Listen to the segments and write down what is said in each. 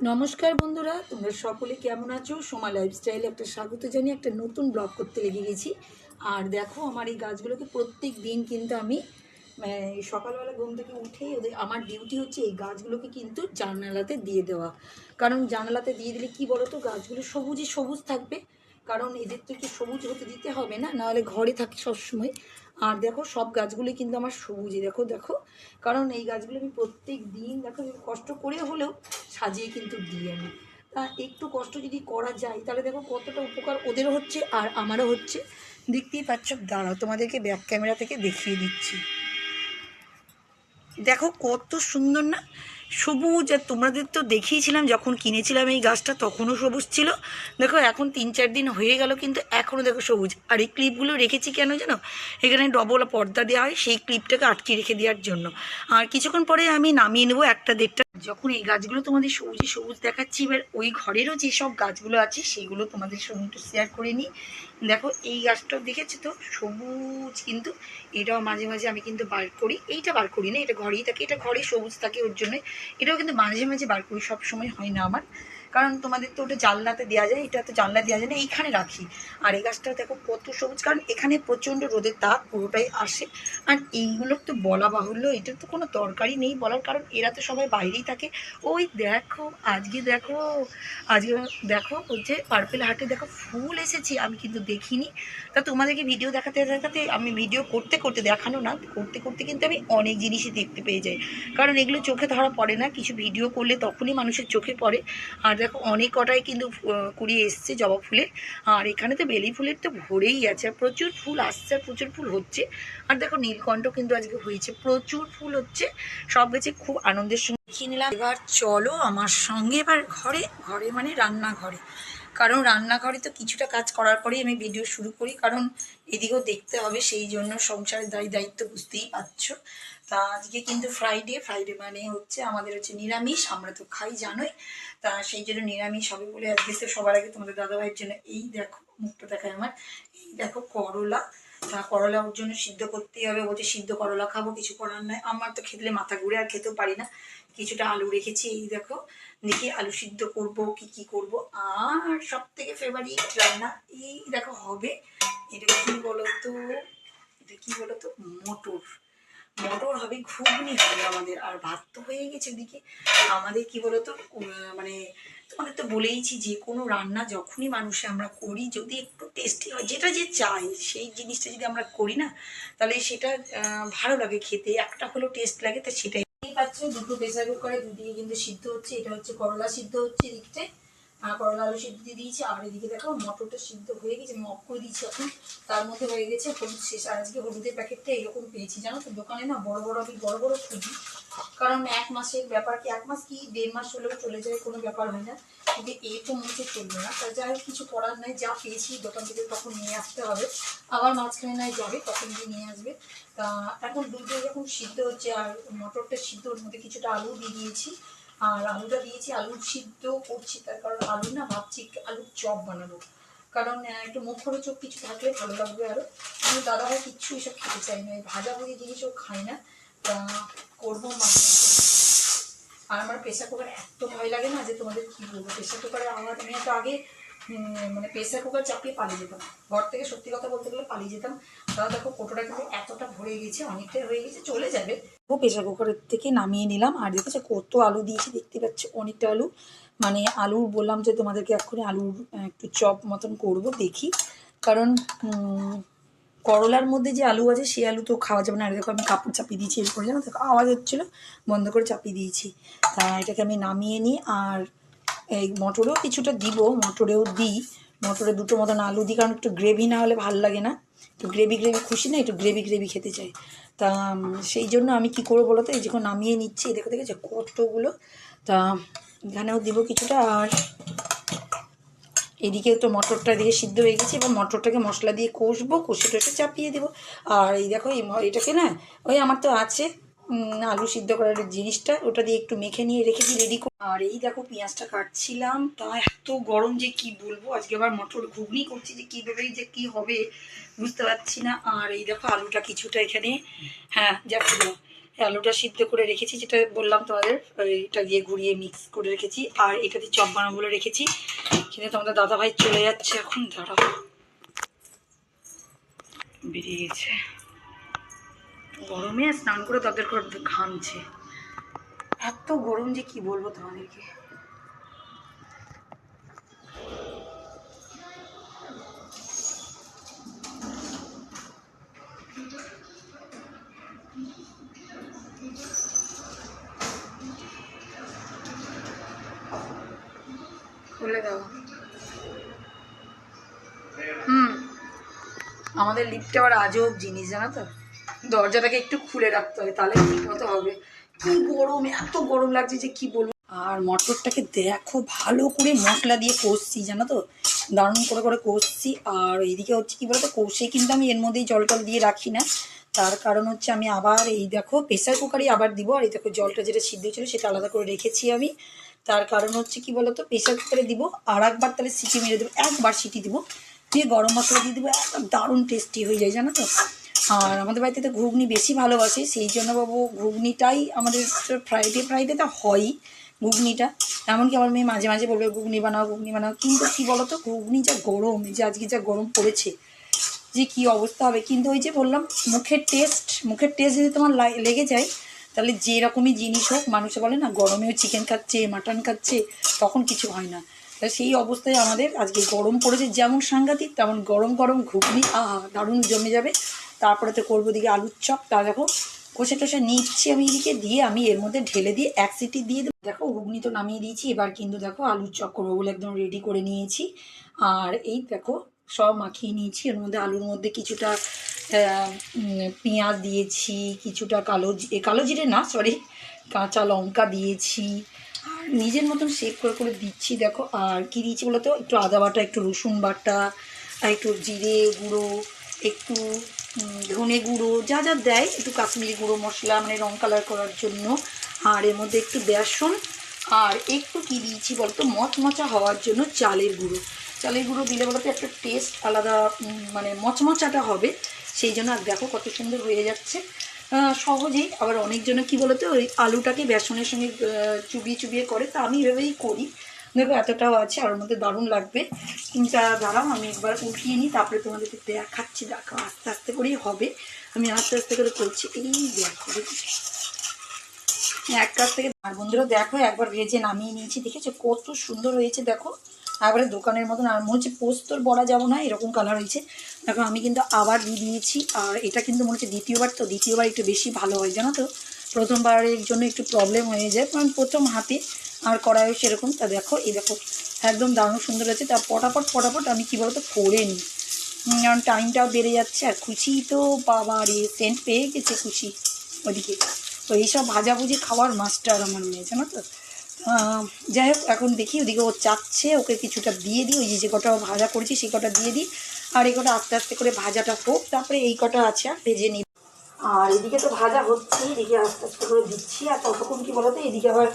নমস্কার বন্ধুরা তোমরা সকলে কেমন আছো? সোমা লাইফস্টাইলে একটা স্বাগত জানিয়ে একটা নতুন ব্লগ করতে লেগে গেছি। আর দেখো আমার এই গাছগুলোকে প্রত্যেক দিন কিন্তু আমি মানে, সকালবেলা ঘুম থেকে উঠেই ওদের আমার ডিউটি হচ্ছে এই গাছগুলোকে কিন্তু জানালাতে দিয়ে দেওয়া। কারণ জানালাতে দিয়ে দিলে কি বলো তো গাছগুলো সবুজই সবুজ থাকবে। কারণ এদের তো একটু সবুজ হতে দিতে হবে না নাহলে ঘরে থাকে সবসময়। আর দেখো, সব গাছগুলি কিন্তু আমার সবুজই দেখো দেখো। কারণ এই গাছগুলো আমি প্রত্যেক দিন, দেখো কষ্ট করে হলেও সাজিয়ে কিন্তু দিই আমি। তা একটু কষ্ট যদি করা যায়, তাহলে দেখো কতটা উপকার ওদেরও হচ্ছে আর আমারও হচ্ছে। দেখতেই পাচ্ছ, দাঁড়াও, তোমাদেরকে ব্যাক ক্যামেরা থেকে দেখিয়ে দিচ্ছি। দেখো কত সুন্দর না? সবুজ আর তোমাদের তো দেখিয়েছিলাম, যখন কিনেছিলাম এই গাছটা, তখনও সবুজ ছিল। দেখো, এখন তিন চার দিন হয়ে গেল, কিন্তু এখনও দেখো সবুজ। আর এই ক্লিপগুলো রেখেছি কেন জানো? এখানে ডবল পর্দা দেওয়া হয়, সেই ক্লিপটাকে আটকে রেখে দেওয়ার জন্য। আর কিছুক্ষণ পরে আমি নামিয়ে নেব একটা দেড়টা যখন এই গাছগুলো তোমাদের সবুজে সবুজ দেখাচ্ছি, এবার ওই ঘরেরও যেসব গাছগুলো আছে সেইগুলো তোমাদের সঙ্গে একটু শেয়ার করে নিই। দেখো, এই গাছটাও দেখেছ তো? সবুজ কিন্তু, এটাও মাঝে মাঝে আমি কিন্তু বার করি। এইটা বার করি না, এটা ঘরেই থাকে, এটা ঘরে সবুজ থাকে ওর জন্য। এটাও কিন্তু মাঝে মাঝে বার করি সব সময় হয় না আমার। কারণ তোমাদের তো ওটা জানলাতে দেওয়া যায়, এটা তো জানলা দেওয়া যায় না, এইখানে রাখি। আর এই গাছটা দেখো কত সবুজ, কারণ এখানে প্রচণ্ড রোদের তাপ পুরোটাই আসে। আর এইগুলো তো বলা বাহুল্য, এটার তো কোনো দরকারই নেই বলার, কারণ এরা তো সবাই বাইরেই থাকে। ওই দেখো, আজকে দেখো আজকে দেখো ওই যে পার্পেল হাটে দেখো ফুল এসেছি, আমি কিন্তু দেখিনি। তা তোমাদেরকে ভিডিও দেখাতে দেখাতে আমি ভিডিও করতে করতে দেখানো না, করতে করতে কিন্তু আমি অনেক জিনিসই দেখতে পেয়ে যাই। কারণ এগুলো চোখে ধরা পড়ে না, কিছু ভিডিও করলে তখনই মানুষের চোখে পড়ে। আর দেখো অনেক কটাই কিন্তু কুড়িয়ে কুড়ি এসছে জবা ফুলের। আর এখানে তো বেলি ফুলের তো ভরেই আছে, আর প্রচুর ফুল আসছে, আর প্রচুর ফুল হচ্ছে। আর দেখো নীলকণ্ঠ কিন্তু আজকে হয়েছে, প্রচুর ফুল হচ্ছে। সব গেছে খুব আনন্দের সঙ্গে। নিলাম। এবার চলো আমার সঙ্গে, এবার ঘরে ঘরে মানে রান্নাঘরে। কারণ রান্নাঘরে তো কিছুটা কাজ করার পরেই আমি ভিডিও শুরু করি, কারণ এদিকেও দেখতে হবে সেই জন্য সংসারের দায়ী দায়িত্ব বুঝতেই পারছ। তা আজকে কিন্তু ফ্রাইডে ফ্রাইডে মানে হচ্ছে আমাদের হচ্ছে নিরামিষ, আমরা তো খাই, জানোই। তা সেই জন্য নিরামিষ হবে বলে আজকে তো সবার আগে তোমাদের দাদাভাইয়ের জন্য এই দেখো, মুখটা দেখায় আমার, এই দেখো করলা। তা করলা ওর জন্য সিদ্ধ করতেই হবে, বলছে সিদ্ধ করলা খাব কিছু করার নয় আমার তো খেতলে মাথা ঘুরে আর খেতেও পারি না। কিছুটা আলু রেখেছি, এই দেখো। দেখি আলু সিদ্ধ করব কি কি করব। আর সব থেকে ফেভারিট রান্না এই দেখো হবে। এটা কি বলতো? এটা কি বলতো? মটর। মটর হবে ঘুগনি হবে আমাদের। আর ভাত তো হয়ে গেছে ওদিকে। আমাদের কি বলতো? মানে তোমাদের তো বলেইছি যে কোনো রান্না যখনই মানুষে আমরা করি, যদি একটু টেস্টি হয়, যেটা যে চাই, সেই জিনিসটা যদি আমরা করি না, তাহলে সেটা ভালো লাগে খেতে। একটা হলেও টেস্ট লাগে, তা সেটাই পাচ্ছ দুটো প্রেসার কুকারে দুদিকে কিন্তু সিদ্ধ হচ্ছে, এটা হচ্ছে করলা সিদ্ধ হচ্ছে এদিকটায় আর করলা আলু সিদ্ধ দিয়ে দিয়েছি। আর এদিকে দেখো, মটরটা সিদ্ধ হয়ে গেছে, আমি অফ করে দিয়েছি এখন। তার মধ্যে হয়ে গেছে হলুদ শেষ। আর আজকে হলুদের প্যাকেটটা এরকম পেয়েছি, জানো তো? দোকানে না বড় বড়, আমি বড় বড় খুঁজি। কারণ এক মাসের ব্যাপার কি, এক মাস কি, দেড় মাস হলেও চলে যায়, কোনো ব্যাপার হয় না। কিন্তু এইটা মুখে চলবে না। তা যাই কিছু করার নাই, যা পেয়েছি, দোকান থেকে তখন নিয়ে আসতে হবে। আবার মাঝখানে নাই যাবে, তখন গিয়ে নিয়ে আসবে। তা এখন দুধে যখন সিদ্ধ হচ্ছে, আর মটরটা সিদ্ধ ওর মধ্যে কিছুটা আলু দিয়ে দিয়েছি। আর আলুটা দিয়েছি, আলুর সিদ্ধ করছি, তার কারণ আলু না ভাবছি আলুর চপ বানাবো। কারণ একটু মুখরোচক কিছু থাকলে ভালো লাগবে আরও দাদা দাদাভাই কিচ্ছু এসব খেতে চাই না, এই ভাজা ভুজি জিনিসও খায় না। তা করব আর আমার প্রেশার কুকার এত ভয় লাগে না যে তোমাদের কি বলব প্রেশার কুকারে আমার আমি তো আগে মানে প্রেসার কুকার চাপিয়ে পালিয়ে যেতাম। ঘর থেকে সত্যি কথা বলতে গেলে পালিয়ে যেতাম। তাও দেখো কোটোটা কিন্তু এতটা ভরে গেছে অনেকটাই হয়ে গেছে চলে যাবে। ও প্রেসার কুকারের থেকে নামিয়ে নিলাম। আর দেখেছ কত আলু দিয়েছি, দেখতে পাচ্ছি অনেকটা আলু। মানে আলু বললাম যে তোমাদেরকে এক্ষুনি আলুর একটু চপ মতন করব, দেখি। কারণ করলার মধ্যে যে আলু আছে সেই আলু তো খাওয়া যাবে না। আর দেখো আমি কাপড় চাপিয়ে দিয়েছি এরপরে জানো, দেখো আওয়াজ হচ্ছিল, বন্ধ করে চাপিয়ে দিয়েছি। তা এটাকে আমি নামিয়ে নিই। আর এই মটরেও কিছুটা দিব, মটরেও দিই। মটরে দুটো মতন আলু দিই, কারণ একটু গ্রেভি না হলে ভালো লাগে না। একটু গ্রেভি গ্রেভি খুশি না, একটু গ্রেভি গ্রেভি খেতে চাই। তা সেই জন্য আমি কি করব বলো তো? এই যখন নামিয়ে নিচ্ছি দেখো দেখেছ কতগুলো? তা, এখানেও দিব কিছুটা, আর এদিকে তো মটরটা দিয়ে সিদ্ধ হয়ে গেছে। এবার মটরটাকে মশলা দিয়ে কষবো, কষে টষে চাপিয়ে দেবো। আর এই দেখো, এই এটাকে না, ওই আমার তো আছে। আলু সিদ্ধ করার জিনিসটা, ওটা দিয়ে একটু মেখে নিয়ে রেখেছি রেডি আর এই দেখো পেঁয়াজটা কাটছিলাম, তা এত গরম যে কি বলব? আজকে আবার মটর ঘুগনি করছি যে কীভাবে যে কি হবে বুঝতে পারছি না। আর এই দেখো আলুটা কিছুটা এখানে হ্যাঁ যাচ্ছে আলুটা সিদ্ধ করে রেখেছি, যেটা বললাম তোমাদের এটা দিয়ে ঘুরিয়ে মিক্স করে রেখেছি, আর এটাতে চপ বানাবো বলে রেখেছি। কিন্তু তোমাদের দাদাভাই চলে যাচ্ছে এখন, দাঁড়াও। বেরিয়ে গেছে। গরমে স্নান করে তাদের ঘামছে। এত গরম যে কি বলব তোমাদেরকে? দাও। হুম। আমাদের লিফটে আবার আজব জিনিস জানো তো? দরজাটাকে একটু খুলে রাখতে হয়, তাহলে ঠিক মতো হবে। কি গরম, এত গরম লাগছে যে কি বলব? আর মটরটাকে দেখো, ভালো করে মশলা দিয়ে কষছি, জানো তো? দারুণ করে করে কষছি। আর এইদিকে হচ্ছে কি বলতো, কষে কিন্তু আমি এর মধ্যেই জল টল দিয়ে রাখি না। তার কারণ হচ্ছে আমি আবার এই দেখো প্রেসার কুকারই আবার দিব। আর এই দেখো, জলটা যেটা সিদ্ধ ছিল সেটা আলাদা করে রেখেছি আমি। তার কারণ হচ্ছে কি বলতো প্রেসার কুকারে দিব। আর একবার তাহলে সিটি মেরে দেবো, একবার সিটি দিব। দিয়ে গরম মশলা দিয়ে দেবো, একদম দারুণ টেস্টি হয়ে যায়, জানো তো? আর আমাদের বাড়িতে তো ঘুগনি বেশি ভালোবাসে, সেই জন্য বাবু ঘুগনিটাই আমাদের ফ্রাইডে ফ্রাইডেতে হয়ই ঘুগনিটা। এমনকি আমার মেয়ে মাঝে মাঝে বলবে, ঘুগনি বানাও ঘুগনি বানাও। কিন্তু কী বলতো, ঘুগনি যা গরম যে আজকে যা গরম পড়েছে, যে কি অবস্থা হবে? কিন্তু ওই যে বললাম, মুখের টেস্ট মুখের টেস্ট যদি তোমার লেগে যায়, তাহলে যে রকমই জিনিস হোক, মানুষে বলে না, গরমেও চিকেন খাচ্ছে মাটন খাচ্ছে, তখন কিছু হয় না। তা সেই অবস্থায় আমাদের আজকে গরম পড়েছে, যেমন সাংঘাতিক, তেমন গরম গরম ঘুগনি, আহা, দারুণ জমে যাবে। তারপরে তো করব দিকে আলুর চপ। তা দেখো, কষে টষে নিচ্ছি আমি এদিকে, দিয়ে আমি এর মধ্যে ঢেলে দিয়ে এক সিটি দিয়ে দেবো। দেখো, ঘুগনি তো নামিয়ে দিয়েছি, এবার কিন্তু দেখো আলুর চপ করব বলে একদম রেডি করে নিয়েছি। আর এই দেখো, সব মাখিয়ে নিয়েছি, এর মধ্যে আলুর মধ্যে কিছুটা পেঁয়াজ দিয়েছি, কিছুটা কালো কালো জিরে না সরি কাঁচা লঙ্কা দিয়েছি। আর নিজের মতন শেক করে করে দিচ্ছি, দেখো। আর কি দিয়েছি বলো তো, একটু আদা বাটা, একটু রসুন বাটা, আর একটু জিরে গুঁড়ো, একটু ধনে গুঁড়ো, যা যা দেয়, একটু কাশ্মীরি গুঁড়ো মশলা মানে রং কালার করার জন্য। আর এর মধ্যে একটু বেসন, আর একটু কি দিয়েছি বলতো? মচমচা হওয়ার জন্য চালের গুঁড়ো। চালের গুঁড়ো দিলে বলতো একটা টেস্ট আলাদা মানে মচমচাটা হবে। সেই জন্য আর দেখো কত সুন্দর হয়ে যাচ্ছে। সহজেই আবার অনেকজনে কি বলতো, ওই আলুটাকে বেসনের সঙ্গে চুবিয়ে চুবিয়ে করে। তা আমি এভাবেই করি। দেখো, এতটাও আছে আর মধ্যে দারুণ লাগবে। কিন্তু দাঁড়াও, আমি একবার উঠিয়ে নিই, তারপরে তোমাদেরকে দেখাচ্ছি দেখো, আস্তে আস্তে করেই হবে। আমি আস্তে আস্তে করে করছি। এই দেখো? এক কাছ থেকে আর বন্ধুরা, দেখো, একবার ভেজে নামিয়ে নিয়েছি, দেখেছ? কত সুন্দর হয়েছে, দেখো। একবারে দোকানের মতন, আর মনে হচ্ছে পোস্তর বড়া যাব না এরকম কালার হয়েছে। দেখো, আমি কিন্তু আবার দিয়ে দিয়েছি, আর এটা কিন্তু মনে হচ্ছে দ্বিতীয়বার, তো দ্বিতীয়বার একটু বেশি ভালো হয়, জানো তো? প্রথমবারের জন্য একটু প্রবলেম হয়ে যায়, কারণ প্রথম হাতে আর কড়াইও সেরকম। তা দেখো, এই দেখো, একদম দারুণ সুন্দর হয়েছে। তা পটাপট পটাপট আমি কী বলতো, করে নিই। কারণ টাইমটাও বেড়ে যাচ্ছে, আর খুশি তো বাবা রে সেন্ট পেয়ে গেছে খুশি ওদিকে। তো এইসব ভাজাভুজি খাওয়ার মাস্টার আমার মেয়ে, জানো তো? যাই হোক, এখন দেখি ওদিকে ও চাচ্ছে, ওকে কিছুটা দিয়ে দিই। ওই যে যে কটা ভাজা করেছি, সেই কটা দিয়ে দিই। আর এই কটা আস্তে আস্তে করে ভাজাটা হোক, তারপরে এই কটা আছে, আর ভেজে নিই। আর এদিকে তো ভাজা হচ্ছে, এদিকে আস্তে আস্তে করে দিচ্ছি, আর ততক্ষণ কি বলতো, এদিকে আবার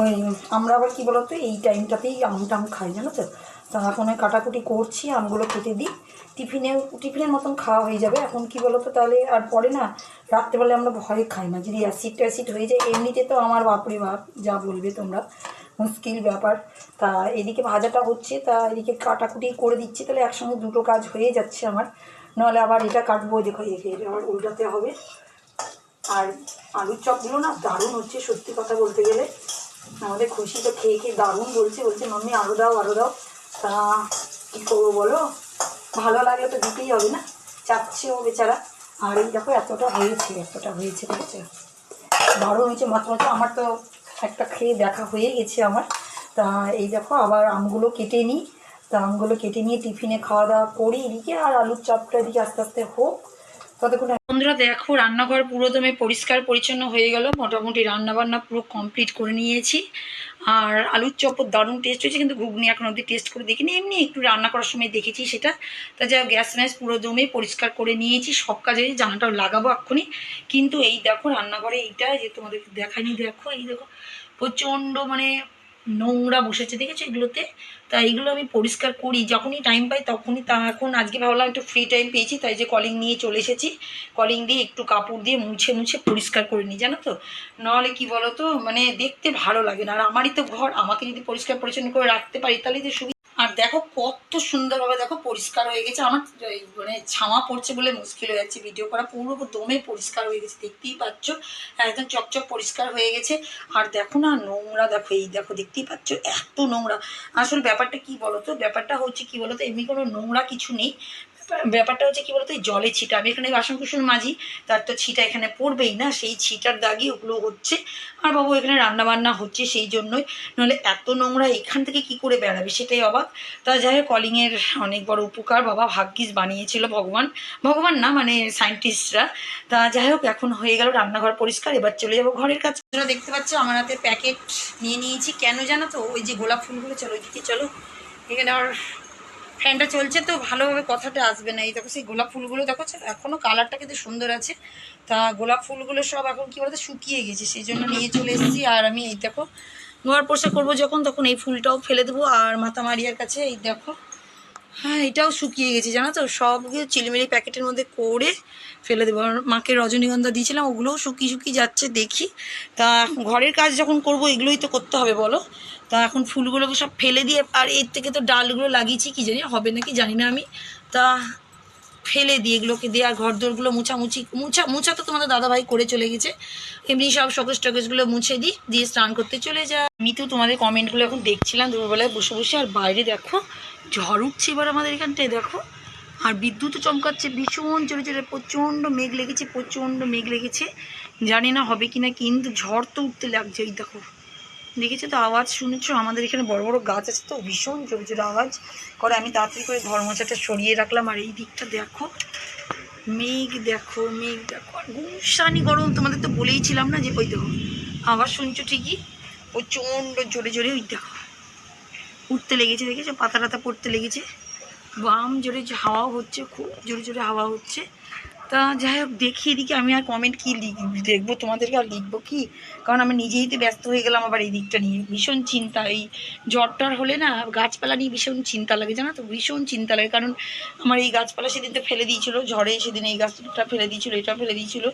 ওই, আমরা আবার কি বলতো, এই টাইমটাতেই আম টাম খাই, জানো তো? তা এখন ওই কাটাকুটি করছি, আমগুলো কেটে দিই। টিফিনে টিফিনের মতন খাওয়া হয়ে যাবে। এখন কি বলতো, তাহলে আর পরে না রাত্রেবেলা আমরা ভয়ে খাই না। যদি অ্যাসিড ট্যাসিড হয়ে যায়, এমনিতে তো আমার বাপরে বাপ, যা বলবে তোমরা, মুশকিল ব্যাপার। তা এদিকে ভাজাটা হচ্ছে, তা এদিকে কাটাকুটি করে দিচ্ছি, তাহলে একসঙ্গে দুটো কাজ হয়ে যাচ্ছে আমার। নাহলে আবার এটা কাটবো, দেখো এটা আবার উল্টাতে হবে। আর আলুর চপগুলো না দারুণ হচ্ছে, সত্যি কথা বলতে গেলে। আমাদের খুশি তো খেয়ে খেয়ে দারুণ বলছে বলছে, মাম্মি আরও দাও আরও দাও। তা কী করব বলো? ভালো লাগলে তো দিতেই হবে না? চাচ্ছে ও বেচারা। আর এই দেখো, এতটা হয়েছে এতটা হয়েছে, দেখছ? দারুণ হয়েছে, মাত্র মাত্র আমার তো একটা খেয়ে দেখা হয়ে গেছে আমার। তা এই দেখো, আবার আমগুলো কেটে নিই। তা আমগুলো কেটে নিয়ে টিফিনে খাওয়া দাওয়া করি, এদিকে আর আলুর চপটা এদিকে আস্তে আস্তে হোক। বন্ধুরা, দেখো, রান্নাঘর পুরো দমে পরিষ্কার পরিচ্ছন্ন হয়ে গেল। মোটামুটি রান্নাবান্না পুরো কমপ্লিট করে নিয়েছি। আর আলুর চপও দারুণ টেস্ট হয়েছে, কিন্তু ঘুগনি এখন অবধি টেস্ট করে দেখিনি। এমনি একটু রান্না করার সময় দেখেছি সেটা। তা যা গ্যাস ম্যাস পুরো দমে পরিষ্কার করে নিয়েছি। সব কাজে জানাটাও লাগাবো এক্ষুনি। কিন্তু এই দেখো, রান্নাঘরে এইটা যে তোমাদেরকে দেখাইনি, দেখো, এই দেখো, প্রচণ্ড মানে নোংরা বসেছে, দেখেছ এগুলোতে? তা এগুলো আমি পরিষ্কার করি। যখনই টাইম পাই তখনই তা এখন আজকে ভাবলাম একটু ফ্রি টাইম পেয়েছি, তাই যে কলিং নিয়ে চলে এসেছি। কলিং দিয়ে একটু কাপড় দিয়ে মুছে মুছে পরিষ্কার করে নিই, জানো তো? নাহলে কি বলো তো মানে দেখতে ভালো লাগে না। আর আমারই তো ঘর, আমাকে যদি পরিষ্কার পরিচ্ছন্ন করে রাখতে পারি, তাহলে যে সুবিধা দেখো কত সুন্দরভাবে দেখো পরিষ্কার হয়ে গেছে। আমার মানে ছামা পড়ছে বলে মুশকিল হয়ে যাচ্ছে। ভিডিও করা পুরো দমে পরিষ্কার হয়ে গেছে। দেখতেই পাচ্ছ, একদম চকচক পরিষ্কার হয়ে গেছে। আর দেখো না নোংরা, দেখো এই দেখো, দেখতেই পাচ্ছ এত নোংরা। আসলে ব্যাপারটা কি বলো তো ব্যাপারটা হচ্ছে কি বলো তো এমনি কোনো নোংরা কিছু নেই। ব্যাপারটা হচ্ছে কি বলতো, এই জলে ছিটা, আমি এখানে বাসন কুসন মাজি, তার তো ছিটা এখানে পড়বেই না, সেই ছিটার দাগই ওগুলো হচ্ছে। আর বাবু এখানে রান্না বান্না হচ্ছে সেই জন্যই, নাহলে এত নোংরা এখান থেকে কি করে বেড়াবে সেটাই অবাক। তা যাই হোক কলিংয়ের অনেক বড় উপকার, বাবা ভাগ্যিস বানিয়েছিল ভগবান। ভগবান না মানে সায়েন্টিস্টরা তা যাই হোক, এখন হয়ে গেল রান্নাঘর পরিষ্কার, এবার চলে যাব ঘরের কাছে তোমরা দেখতে পাচ্ছ, আমার হাতে প্যাকেট নিয়ে নিয়েছি। কেন জানো তো, ওই যে গোলাপ ফুলগুলো, চলো ওইদিকে চলো। এখানে আমার ফ্যানটা চলছে তো ভালোভাবে কথাটা আসবে না। এই দেখো সেই গোলাপ ফুলগুলো দেখো এখনও কালারটা কিন্তু সুন্দর আছে, তা গোলাপ ফুলগুলো সব এখন কী বলতো শুকিয়ে গেছে, সেই জন্য নিয়ে চলে এসেছি। আর আমি এই দেখো, নোয়ার পোষা করব যখন, তখন এই ফুলটাও ফেলে দেবো। আর মাথা মারিয়ার কাছে এই দেখো হ্যাঁ এটাও শুকিয়ে গেছে, জানো তো? সবগুলো চিলিমিলি প্যাকেটের মধ্যে করে ফেলে দেবো। মাকে রজনীগন্ধা দিয়েছিলাম, ওগুলোও শুকিয়ে শুকিয়ে যাচ্ছে, দেখি। তা ঘরের কাজ যখন করব, এগুলোই তো করতে হবে, বলো? তা এখন ফুলগুলোকে সব ফেলে দিয়ে, আর এর থেকে তো ডালগুলো লাগিয়েছি, কি জানি, হবে নাকি, জানি না আমি। তা ফেলে দিয়ে এগুলোকে দিয়ে, আর ঘর দোরগুলো মুছামুছি, মুছা মুছা তো তোমাদের দাদাভাই করে চলে গেছে। এমনি সব শোকেস টোকেসগুলো মুছে দিই, দিয়ে স্নান করতে চলে যায় আমি তো তোমাদের কমেন্টগুলো এখন দেখছিলাম, দুপুরবেলায় বসে বসে, আর বাইরে দেখো ঝড় উঠছে এবার আমাদের এখানটায়, দেখো। আর বিদ্যুৎও চমকাচ্ছে ভীষণ জোরে জোরে প্রচণ্ড মেঘ লেগেছে, প্রচণ্ড মেঘ লেগেছে। জানি না হবে কি না কিন্তু ঝড় তো উঠতে লাগছে, এই দেখো। দেখেছ তো আওয়াজ শুনেছো? আমাদের এখানে বড় বড় গাছ আছে তো, ভীষণ জোরে জোরে আওয়াজ করে। আমি তাড়াতাড়ি করে ঘর মোছাটা সরিয়ে রাখলাম, আর এই দিকটা দেখো। মেঘ দেখো মেঘ দেখো, আর গুমসানি গরম, তোমাদের তো বলেইছিলাম না যে, ওই দেখো, আওয়াজ শুনছো ঠিকই? প্রচণ্ড জোরে জোরে ওই দেখো। উঠতে লেগেছে, দেখেছ? পাতা টাতা পড়তে লেগেছে। বাম জোরে যে হাওয়াও হচ্ছে, খুব জোরে জোরে হাওয়া হচ্ছে। তা যাই হোক, দেখি এদিকে আমি আর কমেন্ট কি লিখ, দেখব, তোমাদেরকে আর লিখব কি? কারণ আমি নিজেই তো ব্যস্ত হয়ে গেলাম আবার এই দিকটা নিয়ে। ভীষণ চিন্তা, এই জ্বরটার হলে না গাছপালা নিয়ে ভীষণ চিন্তা লাগে, জানো তো? ভীষণ চিন্তা লাগে। কারণ আমার এই গাছপালা সেদিন তো ফেলে দিয়েছিল, ঝড়ে সেদিন এই গাছটা ফেলে দিয়েছিল, এটা ফেলে দিয়েছিলো।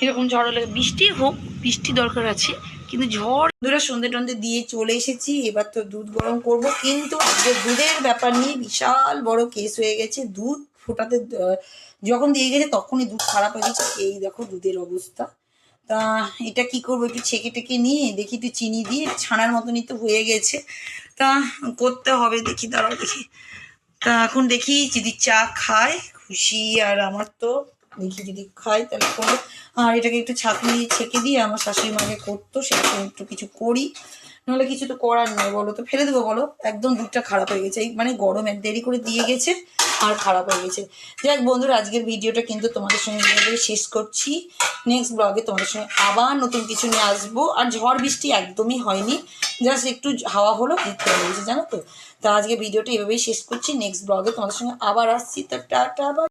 এরকম ঝড় হলে, বৃষ্টি হোক, বৃষ্টি দরকার আছে। কিন্তু ঝড় দুরা সন্ধে টন্ধে দিয়ে চলে এসেছি। এবার তো দুধ গরম করব। কিন্তু আজকে দুধের ব্যাপার নিয়ে বিশাল বড় কেস হয়ে গেছে। দুধ ফোটাতে যখন দিয়ে গেছে তখনই দুধ খারাপ হয়ে গেছে। এই দেখো দুধের অবস্থা। তা এটা কি করব একটু ছেঁকে টেকে নিয়ে, দেখি একটু চিনি দিয়ে, ছানার মতনই তো হয়ে গেছে। তা করতে হবে দেখি, দাঁড়াও দেখি। তা এখন দেখি যদি চা খায়, খুশি আর আমার তো দেখি যদি খাই তাহলে করব। আর এটাকে একটু ছাঁকনি দিয়ে ছেঁকে দিয়ে আমার শাশুড়ি মাকে করতো সেরকম একটু কিছু করি। নাহলে কিছু তো করার নেই বলো তো, ফেলে দেবো বলো। একদম দুধটা খারাপ হয়ে গেছে। মানে গরম এক দেরি করে দিয়ে গেছে আর খারাপ হয়ে গেছে। যাক বন্ধুরা, আজকের ভিডিওটা কিন্তু তোমাদের সঙ্গে শেষ করছি। নেক্সট ব্লগে তোমাদের সঙ্গে আবার নতুন কিছু নিয়ে আসব। আর ঝড় বৃষ্টি একদমই হয়নি। জাস্ট একটু হাওয়া হলো দিতে হয়ে গেছে জানো তো? তা আজকে ভিডিওটা এভাবেই শেষ করছি। নেক্সট ব্লগে তোমাদের সঙ্গে আবার আসছি। তো টাটা